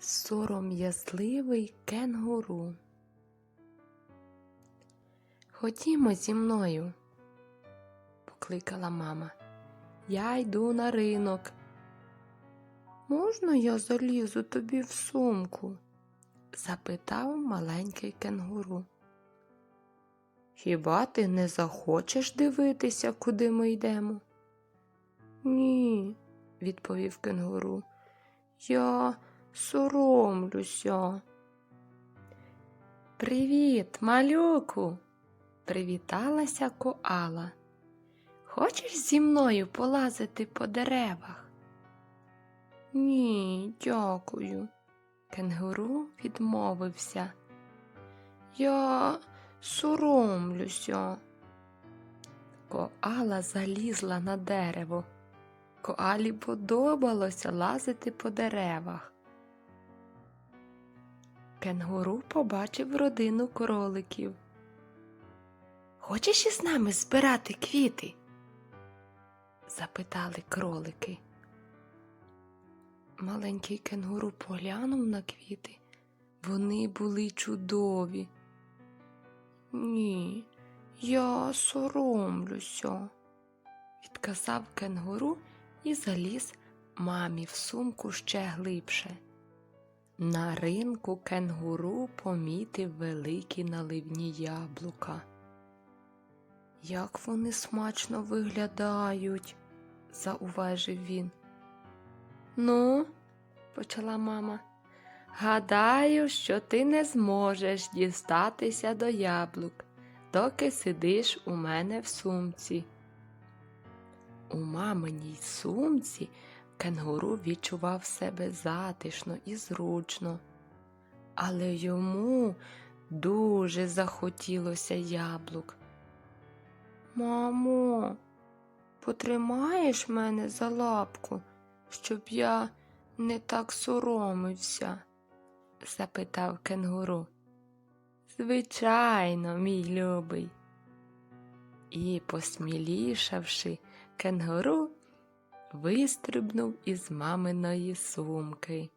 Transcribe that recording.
Сором'язливий кенгуру. Ходімо зі мною, покликала мама. Я йду на ринок. Можна я залізу тобі в сумку? запитав маленький кенгуру. Хіба ти не захочеш дивитися, куди ми йдемо? Ні, відповів кенгуру. Я соромлюся. Привіт, малюку, привіталася коала. Хочеш зі мною полазити по деревах? Ні, дякую. Кенгуру відмовився. Я соромлюся. Коала залізла на дерево. Коалі подобалося лазити по деревах. Кенгуру побачив родину кроликів. Хочеш із нами збирати квіти? запитали кролики. Маленький кенгуру поглянув на квіти. Вони були чудові. Ні, я соромлюся, відказав кенгуру і заліз мамі в сумку ще глибше. На ринку кенгуру помітив великі наливні яблука. Як вони смачно виглядають, зауважив він. Ну, почала мама, гадаю, що ти не зможеш дістатися до яблук, доки сидиш у мене в сумці. У маминій сумці кенгуру відчував себе затишно і зручно, але йому дуже захотілося яблук. Мамо, потримаєш мене за лапку, щоб я не так соромився? запитав кенгуру. Звичайно, мій любий. І, посмілішавши, кенгуру вистрибнув із маминої сумки.